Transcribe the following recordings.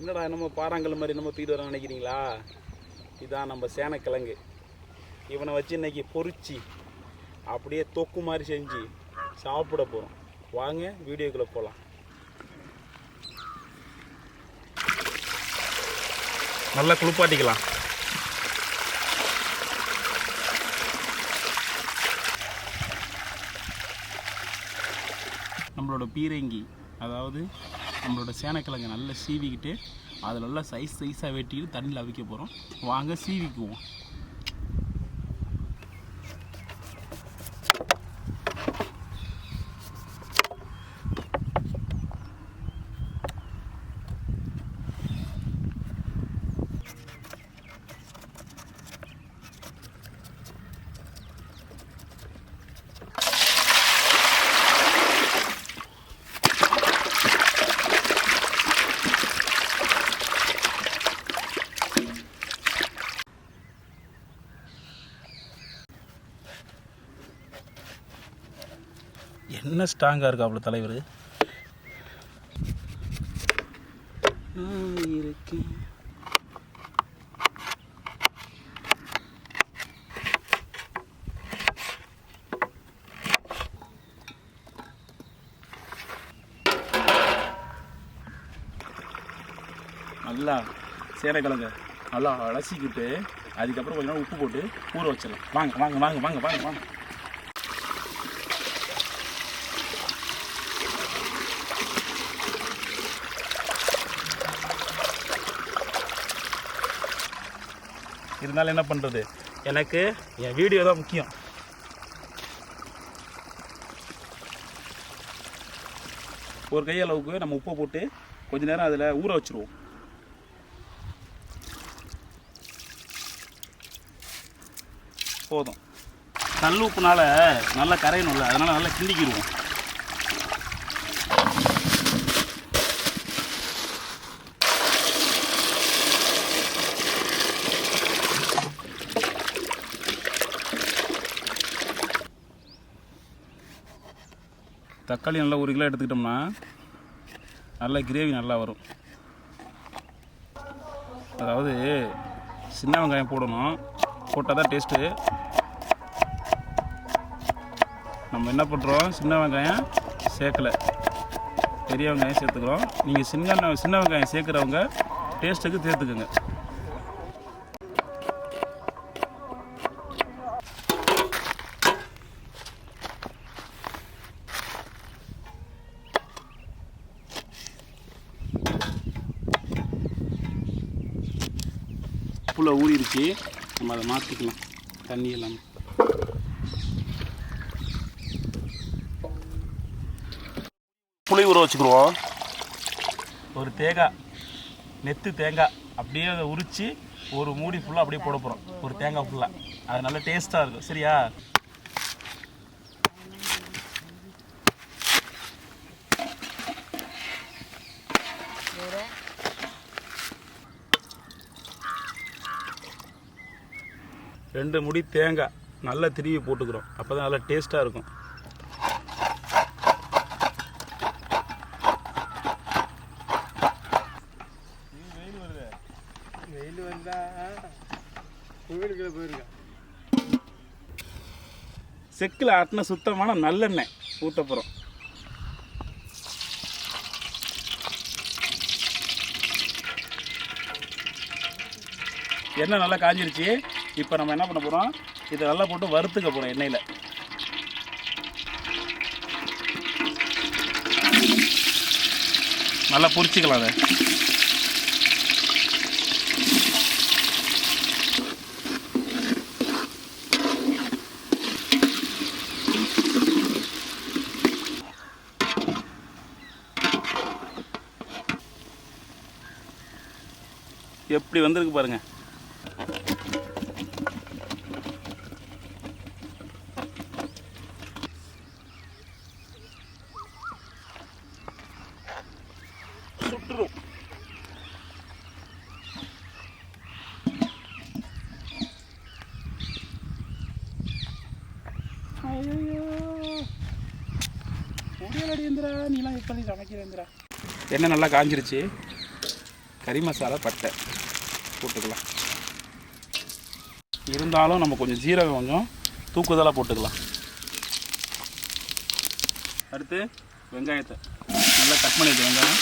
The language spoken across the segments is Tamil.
என்னடா நம்ம பாறாங்கல் மாதிரி நம்ம தூக்கிட்டு வர நினைக்கிறீங்களா? இதான் நம்ம சேனக்கிழங்கு. இவனை வச்சு இன்னைக்கு பொறிச்சு அப்படியே தொக்கு மாதிரி செஞ்சு சாப்பிட போகிறோம் வாங்க வீடியோக்குள்ளே போகலாம் நல்லா குளிப்பாட்டிக்கலாம். நம்மளோட பீரங்கி அதாவது நம்மளோட சேனக்கிழங்கு நல்லா சீவிக்கிட்டு அதில் நல்லா சைஸ் சைஸாக வெட்டிட்டு தண்ணியில் அவிக்க போகிறோம் வாங்க சீவிக்குவோம். என்ன ஸ்ட்ராங்காக இருக்கா அவ்வளோ தலைவர்? இருக்கேன். நல்லா சேனக்கிழங்க நல்லா அலசிக்கிட்டு அதுக்கப்புறம் கொஞ்சம் நேரம் உப்பு போட்டு ஊற வச்சிடலாம். வாங்க வாங்க வாங்க வாங்க வாங்க வாங்க. இருந்தாலும் என்ன பண்ணுறது எனக்கு என் வீடியோ தான் முக்கியம். ஒரு கை அளவுக்கு நம்ம உப்பை போட்டு கொஞ்ச நேரம் அதில் ஊற வச்சுருவோம். போதும். கல் உப்புனால நல்லா கரையணும்ல அதனால் நல்லா கிண்டிக்கிடுவோம். தக்காளி நல்லா ஒரு கிலோ எடுத்துக்கிட்டோம்னா நல்ல கிரேவி நல்லா வரும். அதாவது சின்ன வெங்காயம் போடணும். போட்டால் தான் டேஸ்ட்டு நம்ம என்ன பண்ணுறோம் சின்ன வெங்காயம் சேர்க்கலை. பெரிய வெங்காயம் சேர்த்துக்கிறோம். நீங்கள் சின்ன சின்ன வெங்காயம் சேர்க்குறவங்க டேஸ்ட்டுக்கு சேர்த்துக்குங்க. புள்ள ஊறிடுச்சு. நம்ம அதை மாற்றிக்கலாம் தண்ணி எல்லாமே புளி ஊற வச்சுக்கிடுவோம் ஒரு தேங்காய் நெத்து தேங்காய் அப்படியே அதை உரித்து ஒரு மூடி ஃபுல்லாக அப்படியே போட போகிறோம் ஒரு தேங்காய் ஃபுல்லாக அது நல்லா டேஸ்ட்டாக இருக்கும். சரியா? ரெண்டு முடி தேங்காய். நல்லா திருவி போட்டுக்கிறோம். அப்போ தான் நல்லா டேஸ்ட்டாக இருக்கும். வெயில் வந்தா கோவிலுக்குள்ள போயிருக்கேன் செக்கில் ஆட்டின சுத்தமான நல்லெண்ணெய் ஊற்ற போகிறோம் எண்ணெய் நல்லா காஞ்சிருச்சு. இப்போ நம்ம என்ன பண்ண போகிறோம் இதை நல்லா போட்டு வறுத்துக்க போகிறோம் எண்ணெயில். நல்லா பொரிச்சிக்கலாம் அதை. எப்படி வந்திருக்கு பாருங்கள் அடியந்திரா நீலாம் எப்படி சமைக்கிறேந்திரா. எண்ணெய் நல்லா காஞ்சிருச்சு. கறி மசாலா பட்டை. போட்டுக்கலாம். இருந்தாலும் நம்ம கொஞ்சம் ஜீரகம் கொஞ்சம் தூக்குதலாக போட்டுக்கலாம். அடுத்து வெங்காயத்தை நல்லா கட் பண்ணிட்டு வெங்காயம்.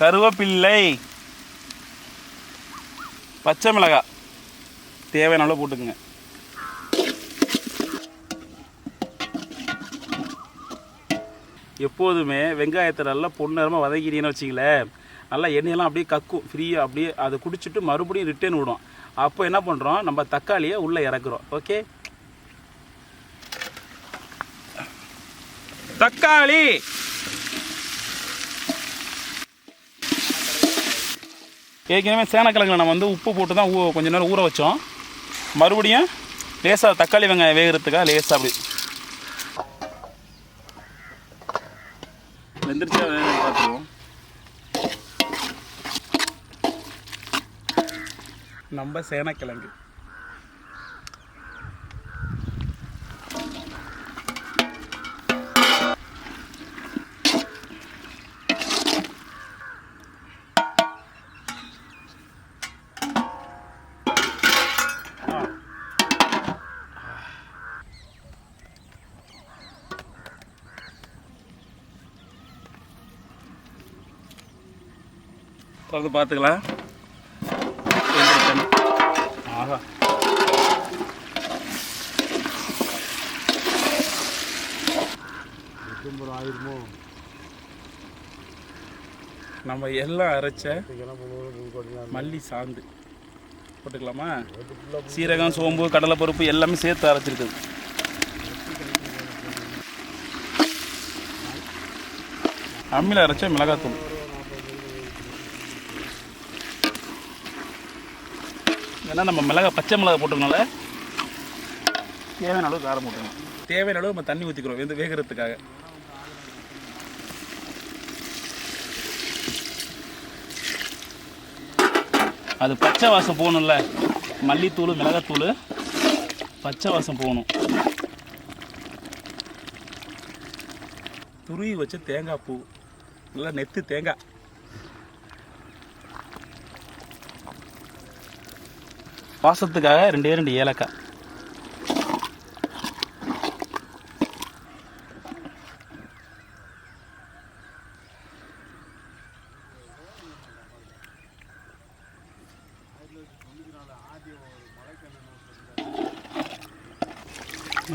கருவேப்பிள்ளை பச்சை மிளகாய். தேவையான அளவு போட்டுக்குங்க. எப்போதுமே வெங்காயத்தை நல்லா பொன்னரமாக வதக்கிறீங்கன்னு வச்சிங்களேன் நல்லா எண்ணெயெல்லாம் அப்படியே கக்கும் ஃப்ரீயாக அப்படியே அதை குடிச்சிட்டு மறுபடியும் ரிட்டர்ன் விடும். அப்போ என்ன பண்ணுறோம் நம்ம தக்காளியை உள்ளே இறக்குறோம். ஓகே தக்காளி! ஏற்கனவே சேனக்கிழங்குல நம்ம வந்து உப்பு போட்டு தான் ஊ கொஞ்ச நேரம் ஊற வச்சோம். மறுபடியும் லேசாக தக்காளி வெங்காயம் வேகிறதுக்காக லேசாக அப்படி. வெந்துருச்சா வேக பார்த்துருவோம் நம்ம சேனக்கிழங்கு. திறந்து பார்த்துக்கலாம். ஆஹா. டிசம்பர் ஆயிருமோ? நம்ம எல்லாம் அரைச்ச மல்லி சாந்து. போட்டுக்கலாமா? சீரகம் சோம்பு கடலைப்பருப்பு எல்லாமே சேர்த்து அரைச்சிருக்குது. அம்மியில் அரைச்ச மிளகாத்தூள். ஏன்னா நம்ம மிளகா பச்சை மிளகா போட்டுக்கனால தேவையான அளவு காரம் போட்டுக்கணும் தேவையான அளவு நம்ம தண்ணி ஊற்றிக்கிறோம் வெந்து வேகிறதுக்காக. அது பச்சை வாசம் போகணும்ல மல்லித்தூள் மிளகாத்தூள் பச்சை வாசம் போகணும். துருவி வச்ச தேங்காய் பூ நல்லா நெத்து தேங்காய். வாசத்துக்காக ரெண்டே ரெண்டு ஏலக்காய்.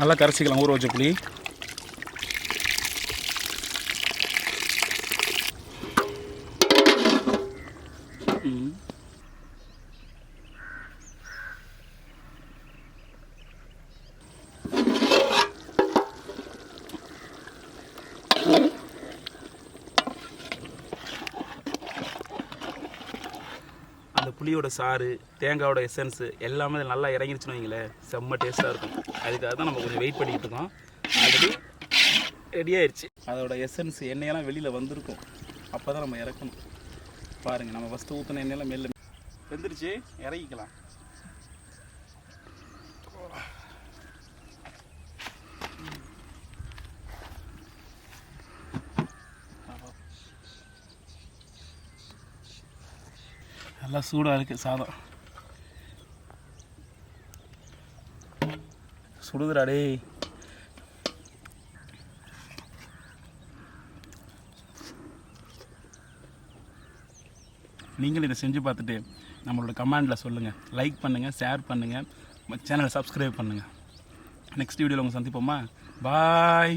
நல்லா கரைச்சிக்கலாம் ஊற வச்ச புளி. புளியோட சாறு தேங்காயோட எசன்ஸு எல்லாமே நல்லா இறங்கிருச்சுன்னு வைங்களேன். செம்ம டேஸ்ட்டாக இருக்கும். அதுக்காக தான் நம்ம கொஞ்சம் வெயிட் பண்ணிக்கிட்டு இருக்கோம். ஆல்ரெடி ரெடி ஆயிடுச்சு அதோட எசன்ஸ் எண்ணெயெல்லாம் வெளியில் வந்திருக்கும். அப்போ தான் நம்ம இறக்கணும். பாருங்கள் நம்ம ஃபஸ்ட்டு ஊற்றின எண்ணெயெல்லாம் மெல்ல வெந்துருச்சு. இறக்கிக்கலாம் நல்லா சூடாக இருக்குது சாதம். சுடுதுடா டேய். நீங்களும் இதை செஞ்சு பார்த்துட்டு நம்மளோட கமெண்டில் சொல்லுங்கள் லைக் பண்ணுங்கள் ஷேர் பண்ணுங்கள் சேனலை சப்ஸ்கிரைப் பண்ணுங்கள் நெக்ஸ்ட் வீடியோவில் உங்களை சந்திப்போமா? பாய்